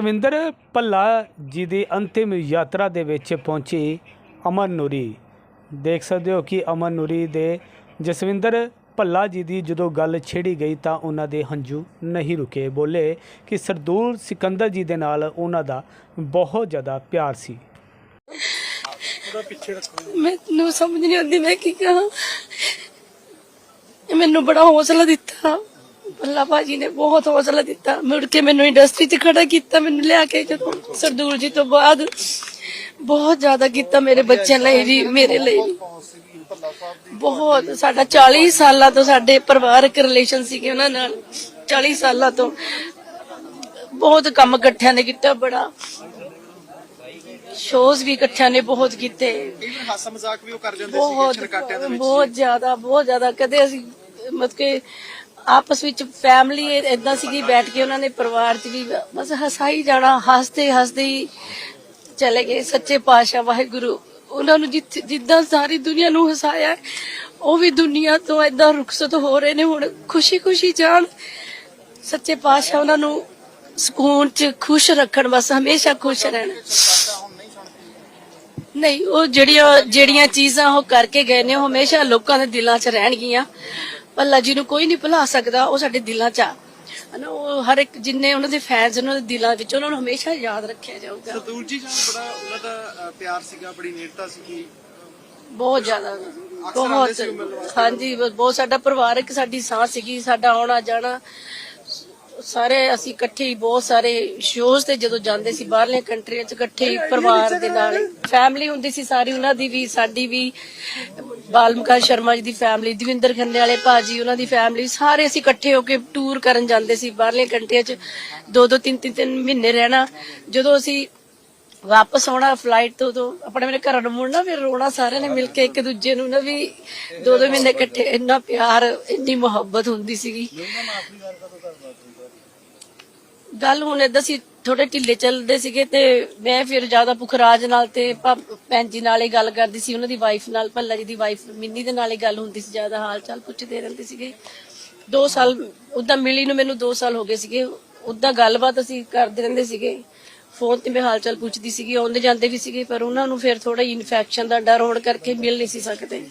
ਜਸਵਿੰਦਰ ਭੱਲਾ ਜੀ ਦੀ ਅੰਤਿਮ ਯਾਤਰਾ ਦੇ ਵਿੱਚ ਪਹੁੰਚੀ ਅਮਨ ਨੂਰੀ। ਦੇਖ ਸਕਦੇ ਹੋ ਕਿ ਅਮਨ ਨੂਰੀ ਦੇ ਜਸਵਿੰਦਰ ਭੱਲਾ ਜੀ ਦੀ ਜਦੋਂ ਗੱਲ ਛੇੜੀ ਗਈ ਤਾਂ ਉਹਨਾਂ ਦੇ ਹੰਝੂ ਨਹੀਂ ਰੁਕੇ। ਬੋਲੇ ਕਿ ਸਰਦੂਲ ਸਿਕੰਦਰ ਜੀ ਦੇ ਨਾਲ ਉਹਨਾਂ ਦਾ ਬਹੁਤ ਜ਼ਿਆਦਾ ਪਿਆਰ ਸੀ। ਮੈਨੂੰ ਸਮਝ ਨਹੀਂ ਆਉਂਦੀ ਮੈਂ ਕੀ ਕਹਾਂ ਮੈਨੂੰ ਬੜਾ ਹੌਸਲਾ ਦਿੱਤਾ। ਬੱਲਾ ਭਾਜੀ ਨੇ ਬਹੁਤ ਹੌਸਲਾ ਦਿੱਤਾ। ਮੁੜ ਕੇ ਮੈਨੂੰ ਇੰਡਸਟਰੀ 'ਚ ਖੜਾ ਕੀਤਾ ਮੈਨੂੰ ਲਿਆ ਕੇ ਜਦੋਂ ਸਰਦੂਲ ਜੀ ਤੋਂ ਬਾਅਦ ਬਹੁਤ ਜ਼ਿਆਦਾ ਕੀਤਾ ਮੇਰੇ ਬੱਚਿਆਂ ਲਈ ਵੀ ਮੇਰੇ ਲਈ ਵੀ। ਬਹੁਤ ਸਾਡਾ 40 ਸਾਲਾਂ ਤੋਂ ਸਾਡੇ ਪਰਿਵਾਰਕ ਰਿਲੇਸ਼ਨ ਸੀਗੇ ਉਹਨਾਂ ਨਾਲ। 40 ਸਾਲਾਂ ਤੋਂ ਬਹੁਤ ਕੰਮ ਇਕੱਠਿਆਂ ਨੇ ਕੀਤਾ ਬੜਾ ਸ਼ੋਜ਼ ਵੀ ਇਕੱਠਿਆਂ ਨੇ ਬਹੁਤ ਕੀਤੇ। ਇਵਨ ਹਾਸਾ ਮਜ਼ਾਕ ਵੀ ਉਹ ਕਰ ਜਾਂਦੇ ਬਹੁਤ ਦੇ ਵਿੱਚ ਬਹੁਤ ਜ਼ਿਆਦਾ ਬਹੁਤ ਜ਼ਿਆਦਾ। ਕਦੇ ਅਸੀਂ ਮਤਲਬ ਕਿ ਆਪਸ ਵਿੱਚ ਫੈਮਿਲੀ ਇਦਾਂ ਸੀਗੀ ਬੈਠ ਕੇ ਉਹਨਾਂ ਨੇ ਪਰਿਵਾਰ 'ਚ ਵੀ ਬਸ ਹਸਾਈ ਜਾਣਾ ਹੱਸਦੇ ਹੱਸਦੇ ਹੀ ਚਲੇ ਗਏ ਸੱਚੇ ਪਾਤਸ਼ਾਹ ਵਾਹਿਗੁਰੂ। ਉਹਨਾਂ ਨੂੰ ਜਿੱਦਾਂ ਸਾਰੀ ਦੁਨੀਆ ਨੂੰ ਹਸਾਇਆ ਹੈ, ਉਹ ਵੀ ਦੁਨੀਆ ਤੋਂ ਇਦਾਂ ਰੁਖਸਤ ਹੋ ਰਹੇ ਨੇ ਹੁਣ ਖੁਸ਼ੀ ਖੁਸ਼ੀ ਜਾਣ। ਸੱਚੇ ਪਾਤਸ਼ਾਹ ਉਹਨਾਂ ਨੂੰ ਸਕੂਨ 'ਚ ਖੁਸ਼ ਰੱਖਣ ਬਸ ਹਮੇਸ਼ਾ ਖੁਸ਼ ਰਹਿਣ। ਨਹੀਂ ਉਹ ਜਿਹੜੀਆਂ ਜਿਹੜੀਆਂ ਚੀਜ਼ਾਂ ਉਹ ਕਰਕੇ ਗਏ ਨੇ ਉਹ ਹਮੇਸ਼ਾ ਲੋਕਾਂ ਦੇ ਦਿਲਾਂ 'ਚ ਰਹਿਣਗੀਆਂ। ਅੱਲਾ ਜੀ ਨੂੰ ਕੋਈ ਨਹੀਂ ਭੁਲਾ ਸਕਦਾ ਉਹ ਸਾਡੇ ਦਿਲਾਂ 'ਚ ਆ। ਹਨਾ ਉਹ ਹਰ ਇੱਕ ਜਿੰਨੇ ਉਹਨਾਂ ਦੇ ਫੈਨਸ ਉਹਨਾਂ ਦੇ ਦਿਲਾਂ ਵਿੱਚ ਉਹਨਾਂ ਨੂੰ ਹਮੇਸ਼ਾ ਯਾਦ ਰੱਖਿਆ ਜਾਊਗਾ। ਸਰਦੂਲ ਜੀ ਨਾਲ ਬੜਾ ਉਹਨਾਂ ਦਾ ਅ, ਪਿਆਰ ਸੀਗਾ ਬੜੀ ਨੇੜਤਾ ਸੀਗੀ। ਬਹੁਤ ਜ਼ਿਆਦਾ। ਬਹੁਤ। ਹਾਂਜੀ ਬਹੁਤ ਸਾਡਾ ਪਰਿਵਾਰਕ ਸਾਡੀ ਸਾਹ ਸੀਗੀ ਸਾਡਾ ਆਉਣਾ ਜਾਣਾ। ਸਾਰੇ ਅਸੀਂ ਇਕੱਠੇ ਹੀ ਬਹੁਤ ਸਾਰੇ ਸ਼ੋਜ਼ ਤੇ ਜਦੋਂ ਜਾਂਦੇ ਸੀ ਬਾਹਰਲੇ ਕੰਟਰੀਆਂ 'ਚ ਇਕੱਠੇ ਹੀ ਪਰਿਵਾਰ ਦੇ ਨਾਲ। ਫੈਮਿਲੀ ਹੁੰਦੀ ਸੀ ਸਾਰੀ ਉਹਨਾਂ ਦੀ ਵੀ ਸਾਡੀ ਵੀ। ਬਾਲਮਕਾ ਸ਼ਰਮਾ ਜੀ ਦੀ ਫੈਮਿਲੀ ਦਵਿੰਦਰ ਖੰਨੇ ਵਾਲੇ ਭਾਜੀ, ਉਹਨਾਂ ਦੀ ਫੈਮਿਲੀ ਸਾਰੇ ਅਸੀਂ ਇਕੱਠੇ ਹੋ ਕੇ ਟੂਰ ਕਰਨ ਜਾਂਦੇ ਸੀ, ਬਾਹਰਲੇ ਕੰਟਰੀਆਂ 'ਚ ਦੋ ਦੋ, ਤਿੰਨ ਤਿੰਨ ਤਿੰਨ ਮਹੀਨੇ ਰਹਿਣਾ। ਜਦੋਂ ਅਸੀਂ ਵਾਪਸ ਆਉਣਾ ਫਲਾਈਟ ਤੋਂ ਤੋਂ ਆਪਣੇ ਮੇਰੇ ਘਰਾਂ ਨੂੰ ਮੁੜਨਾ, ਫਿਰ ਰੋਣਾ ਸਾਰਿਆਂ ਨੇ ਮਿਲ ਕੇ ਇੱਕ ਦੂਜੇ ਨੂੰ ਨਾ ਵੀ ਦੋ ਦੋ ਮਹੀਨੇ ਇਕੱਠੇ ਇੰਨਾ ਪਿਆਰ, ਇੰਨੀ ਮੁਹੱਬਤ ਹੁੰਦੀ ਸੀਗੀ। ਗੱਲ ਹੁਣ ਏਦਾਂ ਸੀ ਥੋੜੇ ਢਿੱਲੇ ਚੱਲਦੇ ਸੀਗੇ ਤੇ ਮੈਂ ਫਿਰ ਜ਼ਿਆਦਾ ਪੁਖਰਾਜ ਨਾਲ ਤੇ ਭਾ- ਭੈਣ ਜੀ ਨਾਲ ਹੀ ਗੱਲ ਕਰਦੀ ਸੀ, ਉਹਨਾਂ ਦੀ ਵਾਈਫ ਨਾਲ, ਭੱਲਾ ਜੀ ਦੀ ਵਾਈਫ ਮਿੰਨੀ ਦੇ ਨਾਲ ਹੀ ਗੱਲ ਹੁੰਦੀ ਸੀ, ਜ਼ਿਆਦਾ ਹਾਲ ਚਾਲ ਪੁੱਛਦੇ ਰਹਿੰਦੇ ਸੀਗੇ। 2 ਸਾਲ ਉਦਾਂ ਮਿਲੀ ਨੂੰ ਮੈਨੂੰ 2 ਸਾਲ ਹੋ ਗਏ ਸੀਗੇ ਉਦਾਂ ਗੱਲਬਾਤ ਅਸੀਂ ਕਰਦੇ ਰਹਿੰਦੇ ਸੀਗੇ। ਫੋਨ ਤੇ ਮੈਂ ਹਾਲ ਚਾਲ ਪੁੱਛਦੀ ਸੀਗੀ, ਆਉਂਦੇ ਜਾਂਦੇ ਵੀ ਸੀਗੇ, ਪਰ ਉਹਨਾਂ ਨੂੰ ਫਿਰ ਥੋੜਾ ਇਨਫੈਕਸ਼ਨ ਦਾ ਡਰ ਹੋਣ ਕਰਕੇ ਮਿਲ ਨਹੀਂ ਸੀ ਸਕਦੇ।